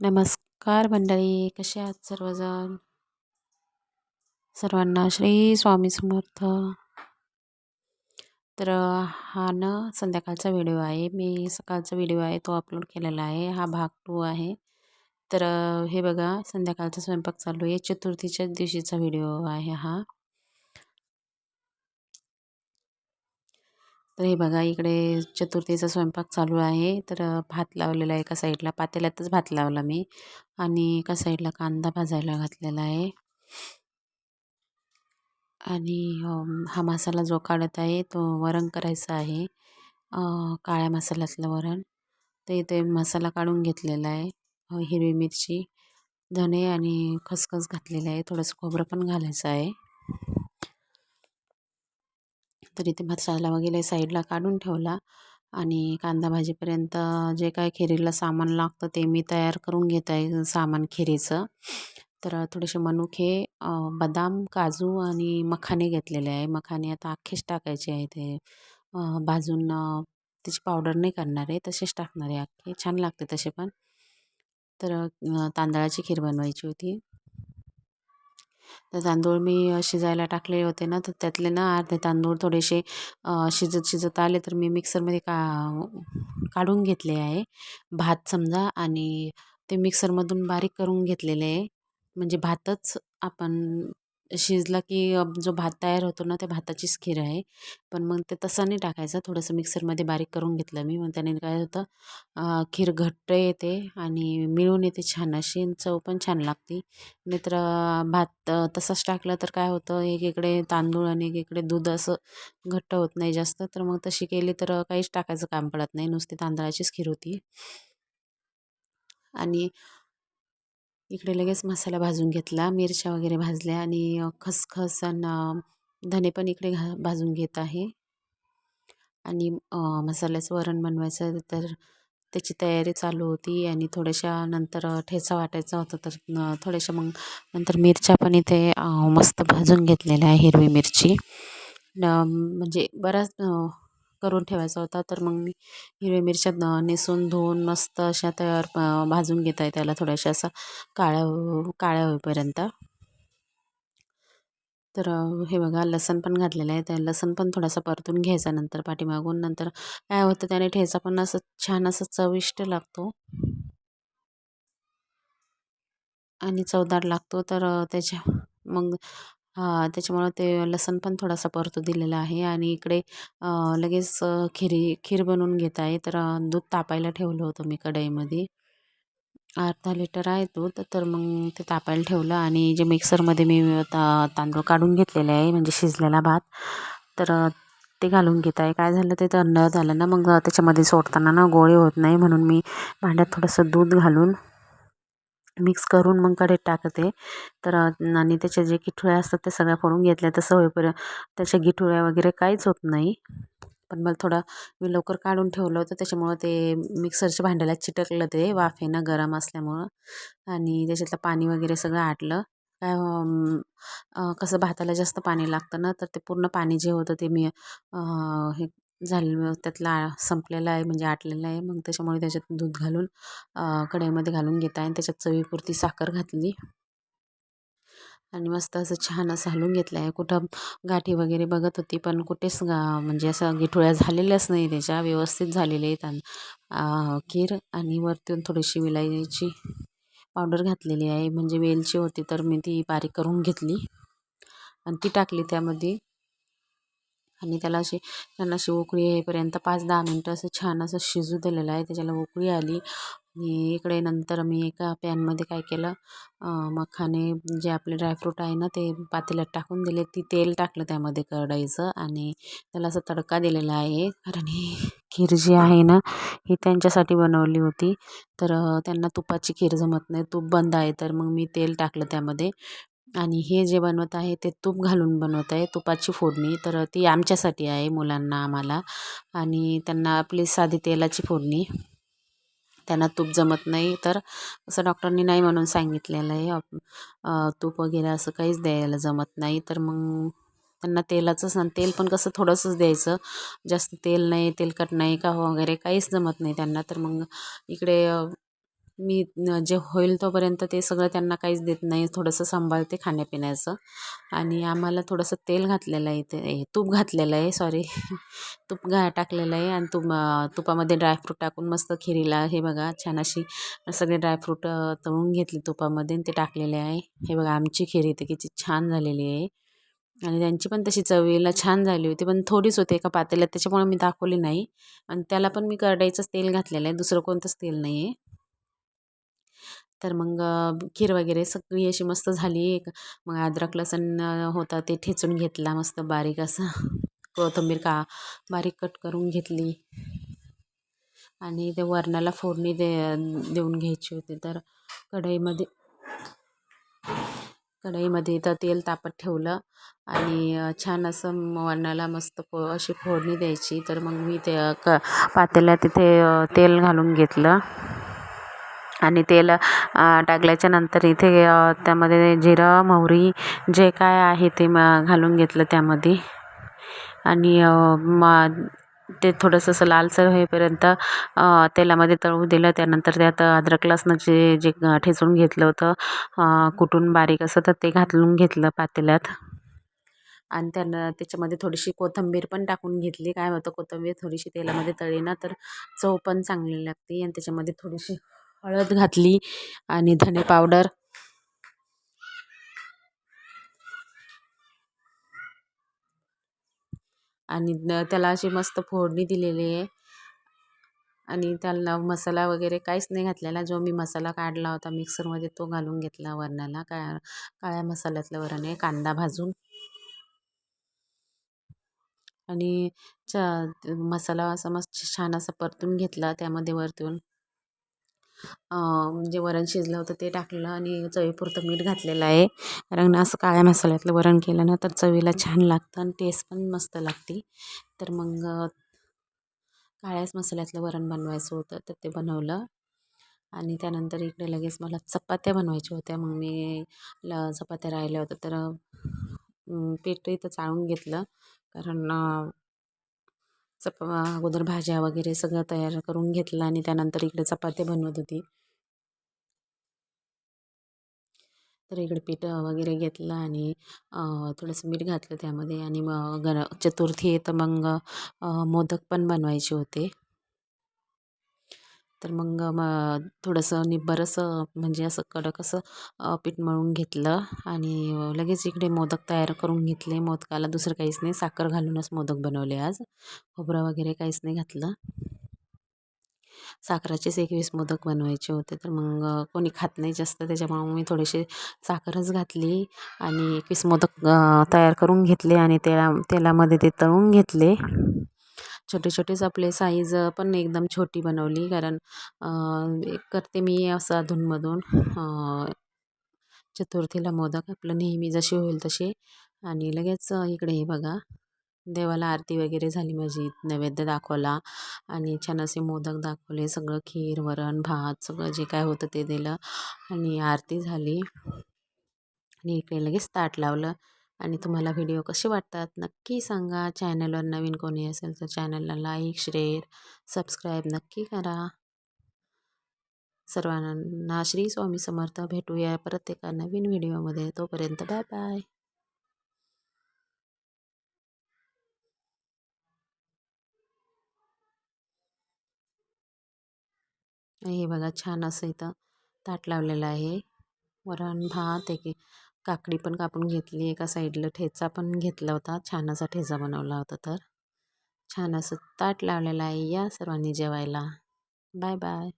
नमस्कार मंडळी कसे आहात सर्वजण? सर्वांना श्री स्वामी समर्थ. तर हा ना संध्याकाळचा व्हिडिओ आहे. मी सकाळचा व्हिडिओ आहे तो अपलोड केलेला आहे. हा भाग टू आहे. तर हे बघा संध्याकाळचा स्वयंपाक चालू आहे. चतुर्थीच्या दिवशीचा व्हिडिओ आहे हा. तर हे बघा इकडे चतुर्थीचा स्वयंपाक चालू आहे. तर भात लावलेला आहे एका साईडला. पातेल्यातच भात लावला मी. आणि एका साईडला कांदा भाजायला घातलेला आहे. आणि हा मसाला जो काढत आहे तो वरण करायचा आहे. काळ्या मसाल्यातलं वरण. ते ते मसाला काढून घेतलेला आहे हिरवी मिरची धने आणि खसखस घातलेलं आहे. थोडंसं खोबरं पण घालायचं आहे. तर इथे मसाला वगैरे साईडला काढून ठेवला आणि कांदा भाजीपर्यंत जे काय खिरीला सामान लागतं ते मी तयार करून घेत आहे सामान खिरीचं. तर थोडेसे मनुके बदाम काजू आणि मखाने घेतलेले आहे. मखाने आता अख्खेच टाकायचे आहे ते. भाजून त्याची पावडर नाही करणार आहे तसेच टाकणार आहे. अख्खे छान लागते तसे पण. तर तांदळाची खीर बनवायची होती. तर तांदूळ मी शिजायला टाकले होते ना तर त्यातले ना अर्धे तांदूळ थोडेसे शिजत शिजत आले तर मी मिक्सरमध्ये का काढून घेतले आहे. भात समजा आणि ते मिक्सरमधून बारीक करून घेतलेले आहे. म्हणजे भातच आपण शिजला की जो भात तयार होतो ना त्या भाताचीच खीर आहे. पण मग ते तसा नाही टाकायचं. थोडंसं मिक्सरमध्ये बारीक करून घेतलं मी. मग त्याने काय होतं खीर घट्ट येते आणि मिळून येते छान. अशी चव पण छान लागते. नाहीतर भात तसाच टाकलं तर काय होतं एकीकडे तांदूळ आणि एकीकडे दूध असं घट्ट होत नाही जास्त. तर मग तशी केली तर काहीच टाकायचं काम पडत नाही. नुसती तांदळाचीच खीर होती. आणि इकडे लगेच मसाला भाजून घेतला मिरच्या वगैरे भाजल्या आणि खसखस आणि धने पण इकडे घा भाजून घेत आहे. आणि मसाल्याचं वरण बनवायचं तर त्याची तयारी चालू होती आणि थोड्याशा नंतर ठेचा वाटायचा होता तर थोड्याशा मग नंतर मिरच्या पण इथे मस्त भाजून घेतलेल्या आहे हिरवी मिरची. म्हणजे बराच करून ठेवायचा होता. तर मग मी हिरव्या मिरच्या नेसून धुवून मस्त अशा तयार भाजून घेत आहे त्याला थोड्याशा असं काळ्या काळ्या होईपर्यंत. तर हे बघा लसण पण घातलेलं आहे. त्या लसण पण थोडासा परतून घ्यायचा नंतर पाठीमागून. नंतर काय होतं त्याने ठेचा पण असं छान असं चविष्ट लागतो. आणि चवदार लागतो. तर त्याच्या मग त्याच्यामुळं ते लसण पण थोडासा परतू दिलेला आहे आणि इकडे लगेच खिरी खीर बनवून घेत आहे. तर दूध तापायला ठेवलं होतं मी कढईमध्ये. अर्धा लिटर आहे दूध तर मग ते तापायला ठेवलं आणि जे मिक्सरमध्ये मी ता तांदूळ काढून घेतलेले आहे म्हणजे शिजलेला भात तर ते घालून घेत आहे. काय झालं ते थंड झालं ना मग त्याच्यामध्ये सोडताना ना गोळे होत नाही म्हणून मी भांड्यात थोडंसं दूध घालून मिक्स करून मग कढईत टाकते. तर आणि त्याचे जे गिठुळ्या असतात ते सगळ्या फोडून घेतल्या तसं होईपर्यंत त्याच्या गिठुळ्या वगैरे काहीच होत नाही. पण मला थोडा मी लवकर काढून ठेवलं होतं. त्याच्यामुळं ते मिक्सरच्या भांड्याला चिटकलं ते वाफेनं गरम असल्यामुळं. आणि त्याच्यातलं पाणी वगैरे सगळं आटलं. काय कसं भाताला जास्त पाणी लागतं ना तर ते पूर्ण पाणी जे होतं ते मी हे झालं त्यातला संपलेला आहे म्हणजे आटलेला आहे. मग त्याच्यामुळे त्याच्यात दूध घालून कढईमध्ये घालून घेत आहे आणि त्याच्यात चवीपुरती साखर घातली. आणि मस्त असं छान असं हलवून घेतलं आहे. कुठं गाठी वगैरे बघत होती पण कुठेच गा म्हणजे असं गिठोळ्या झालेल्याच नाही त्याच्या. व्यवस्थित झालेले आहेत. खीर आणि वरतून थोडीशी विलायची पावडर घातलेली आहे. म्हणजे वेलची होती तर मी ती बारीक करून घेतली. आणि ती टाकली त्यामध्ये. आणि त्याला अशी छान अशी उकळी येईपर्यंत पाच दहा मिनटं असं छान असं शिजू दिलेलं आहे. त्याच्याला उकळी आली. आणि इकडे नंतर मी एका पॅनमध्ये काय केलं? मखाने जे आपले ड्रायफ्रूट आहे ना ते पातेल्यात टाकून दिले. ती तेल टाकलं त्यामध्ये कढईचं आणि त्याला असं तडका दिलेला आहे. कारण ही खीर जी आहे ना ही त्यांच्यासाठी बनवली होती. तर त्यांना तुपाची खीर जमत नाही. तूप बंद आहे. तर मग मी तेल टाकलं त्यामध्ये. आणि हे जे बनवत आहे ते तूप घालून बनवत आहे. तुपाची फोडणी तर ती आमच्यासाठी आहे मुलांना आम्हाला. आणि त्यांना आपली साधी तेलाची फोडणी. त्यांना तूप जमत नाही तर असं डॉक्टरनी नाही म्हणून सांगितलेलं आहे. तूप वगैरे असं काहीच द्यायला जमत नाही. तर मग त्यांना तेलाचंच आणि तेल पण कसं थोडंसंच द्यायचं. जास्त तेल नाही तेलकट नाही का हो, वगैरे काहीच जमत नाही त्यांना. तर मग इकडे मी जे होईल तोपर्यंत ते सगळं त्यांना काहीच देत नाही. थोडंसं सांभाळते खाण्यापिण्याचं. आणि आम्हाला थोडंसं तेल घातलेलं आहे ते तूप घातलेलं आहे सॉरी तूप घा टाकलेलं आहे. आणि तूप तुपामध्ये ड्रायफ्रूट टाकून मस्त खिरीला हे बघा छान अशी सगळे ड्रायफ्रूट तळून घेतले तुपामध्ये आणि ते टाकलेले आहे. हे बघा आमची खिरी ते किती छान झालेली आहे. आणि त्यांची पण तशी चवीला छान झाली होती पण थोडीच होती एका पातेल्यात. त्याच्यामुळे मी दाखवली नाही. आणि त्याला पण मी करडाईचंच तेल घातलेलं आहे. दुसरं कोणतंच तेल नाही आहे तर मग खीर वगैरे सगळी अशी मस्त झाली. एक मग अद्रक लसूण होता ते ठेचून घेतला मस्त बारीक असा. कोथिंबीर का बारीक कट करून घेतली. आणि ते वरणाला फोडणी दे देऊन घ्यायची होती. तर कढईमध्ये कढईमध्ये तर तेल तापत ठेवलं. आणि छान असं वरणाला मस्त फो अशी फोडणी द्यायची. तर मग मी ते क पातेला तिथे तेल घालून घेतलं. आणि तेल टाकल्याच्या नंतर इथे त्यामध्ये जिरं मोहरी जे काय आहे ते म घालून घेतलं त्यामध्ये. आणि मग म ते थोडंसं असं लालसर होईपर्यंत तेलामध्ये तळू दिलं. त्यानंतर त्यात अद्रक लसणाचे जे ठेचून घेतलं होतं कुठून कुटून बारीक असं तर ते घालून घेतलं पातेल्यात. आणि त्यानं त्याच्यामध्ये थोडीशी कोथिंबीर पण टाकून घेतली. काय होतं कोथिंबीर थोडीशी तेलामध्ये तळली ना तर चव पण चांगली लागते. आणि त्याच्यामध्ये थोडीशी हळद घातली आणि धने पावडर. आणि न- त्याला अशी मस्त फोडणी दिलेली आहे. आणि त्याला मसाला वगैरे काहीच नाही घातलेला. जो मी मसाला काढला होता मिक्सरमध्ये तो घालून घेतला वरणाला. काळ्या काळ्या मसाल्यातलं वरण आहे कांदा भाजून. आणि च मसाला असा मस्त छान असा परतून घेतला त्यामध्ये वरतून. जे वरण शिजलं होतं ते टाकलं आणि चवीपुरतं मीठ घातलेलं आहे. कारण असं काळ्या मसाल्यातलं वरण केलं ना तर चवीला छान लागतं आणि टेस्ट पण मस्त लागते. तर मग काळ्याच मसाल्यातलं वरण बनवायचं होतं तर ते बनवलं. आणि त्यानंतर इकडे लगेच मला चपात्या बनवायच्या होत्या. मग मी ल चपात्या राहिल्या होत्या तर अं, पीठ इथं चाळून घेतलं. कारण चप अगोदर भाज्या वगैरे सगळं तयार करून घेतलं आणि त्यानंतर इकडे चपात्या बनवत होती. तर इकडे पीठ वगैरे घेतलं आणि थोडंसं मीठ घातलं त्यामध्ये आणि मग गण चतुर्थी येतं तर मग मोदक पण बनवायचे होते. तर मग मग थोडंसं निब्बरसं म्हणजे असं कडक असं पीठ मळून घेतलं आणि लगेच इकडे मोदक तयार करून घेतले. मोदकाला दुसरं काहीच नाही. साखर घालूनच मोदक बनवले आज. खोबरं वगैरे काहीच नाही घातलं. साखराचेच एकवीस मोदक बनवायचे होते. तर मग कोणी खात नाही जास्त. त्याच्यामुळं मी थोडेसे साखरच घातली आणि एकवीस मोदक तयार करून घेतले आणि तेला तेलामध्ये ते तळून घेतले. छोटे छोटेच आपले साईज पण एकदम छोटी बनवली. कारण एक करते मी असं अधूनमधून चतुर्थीला मोदक आपलं नेहमी जशी होईल तशी आणि लगेच इकडे हे बघा देवाला आरती वगैरे झाली माझी नैवेद्य दाखवला. आणि छान असे मोदक दाखवले सगळं खीर वरण भात सगळं जे काय होतं ते दिलं. आणि आरती झाली. आणि इकडे लगेच ताट लावलं. आणि तुम्हाला व्हिडिओ कसे वाटतात नक्की सांगा. चॅनलवर नवीन कोणी असेल तर चॅनलला लाईक शेअर सबस्क्राईब नक्की करा. सर्वांना श्री स्वामी समर्थ. भेटूया परत एका नवीन व्हिडिओमध्ये. तोपर्यंत बाय बाय. हे बघा छान असं इथं ताट लावलेलं आहे. वरण भात एक काकडी पण कापून घेतली एका साईडला ठेचा पण घेतला होता छान असा ठेचा बनवला होता तर. छान असं ताट लावलेलं आहे या सर्वांनी जेवायला. Bye bye.